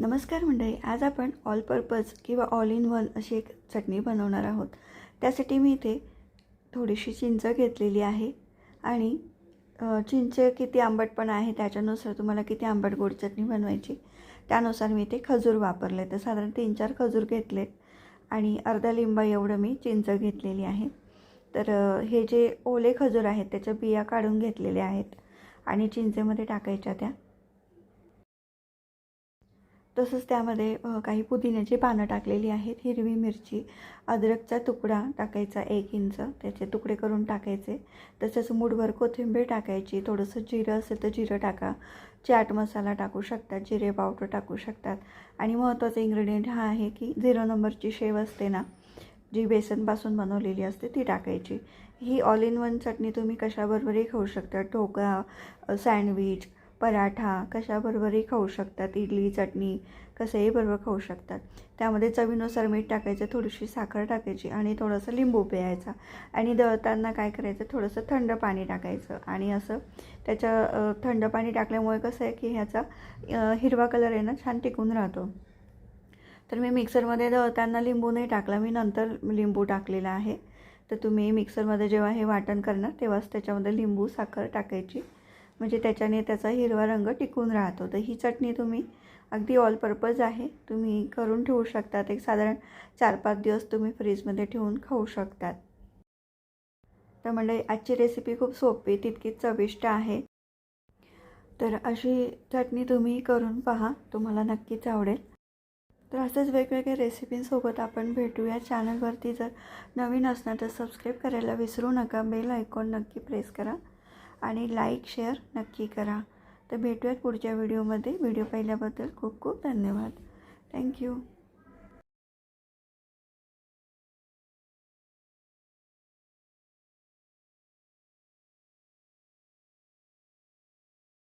नमस्कार मंडळी आज आपण ऑल पर्पज किंवा ऑल इन वन अशी एक चटणी बनवणार आहोत. त्यासाठी मी इथे थोडीशी चिंच घेतलेली आहे आणि चिंच किती आंबटपणा आहे त्याच्यानुसार तुम्हाला किती आंबट गोड चटणी बनवायची. त्यानुसार मी इथे खजूर वापरले तर साधारण तीन चार खजूर घेतलेत आणि अर्धा लिंबा एवढं मी चिंच घेतलेली आहे. तर हे जे ओले खजूर आहेत त्याच्या बिया काढून घेतलेल्या आहेत आणि चिंचेमध्ये टाकायच्या त्या. तसंच त्यामध्ये काही पुदिन्याची पानं टाकलेली आहेत. हिरवी मिरची अद्रकचा तुकडा टाकायचा एक इंच त्याचे तुकडे करून टाकायचे. तसंच मूडभर कोथिंबीर टाकायची. थोडंसं जिरं असेल तर जिरं टाका. चाट मसाला टाकू शकतात जिरे पावडर टाकू शकतात. आणि महत्त्वाचा इंग्रेडियंट हा आहे की झिरो नंबरची शेव असते ना जी बेसनपासून बनवलेली असते ती टाकायची. ही ऑल इन वन चटणी तुम्ही कशाबरोबरही खाऊ शकता. ढोकळा सँडविच पराठा कशाबरोबरही खाऊ शकतात इडली चटणी कसंही बरोबर खाऊ शकतात. त्यामध्ये चवीनुसार मीठ टाकायचं थोडीशी साखर टाकायची आणि थोडंसं लिंबू प्यायचा आणि दळताना काय करायचं थोडंसं थंड पाणी टाकायचं. आणि असं त्याच्या थंड पाणी टाकल्यामुळे कसं आहे की ह्याचा हिरवा कलर आहे ना छान टिकून राहतो. तर मी मिक्सरमध्ये दळताना लिंबू नाही टाकला मी नंतर लिंबू टाकलेला आहे. तर तुम्ही मिक्सरमध्ये जेव्हा हे वाटण करणार तेव्हाच त्याच्यामध्ये लिंबू साखर टाकायची. म्हणजे त्याच्याने त्याचा हिरवा रंग टिकून राहतो. तर ही चटणी तुम्ही अगदी ऑल पर्पज आहे. तुम्ही करून ठेवू शकतात. एक साधारण चार पाच दिवस तुम्ही फ्रीजमध्ये ठेवून खाऊ शकतात. तर म्हणजे आजची रेसिपी खूप सोपी तितकीच चविष्ट आहे. तर अशी चटणी तुम्ही करून पहा. तुम्हाला नक्कीच आवडेल. तर असंच वेगवेगळ्या रेसिपींसोबत आपण भेटूया. चॅनलवरती जर नवीन असणार तर सबस्क्राईब करायला विसरू नका. बेल आयकॉन नक्की प्रेस करा. आणि लाईक शेअर नक्की करा. तर भेटूयात पुढच्या व्हिडिओमध्ये. व्हिडिओ पाहिल्याबद्दल खूप खूप धन्यवाद. थँक्यू.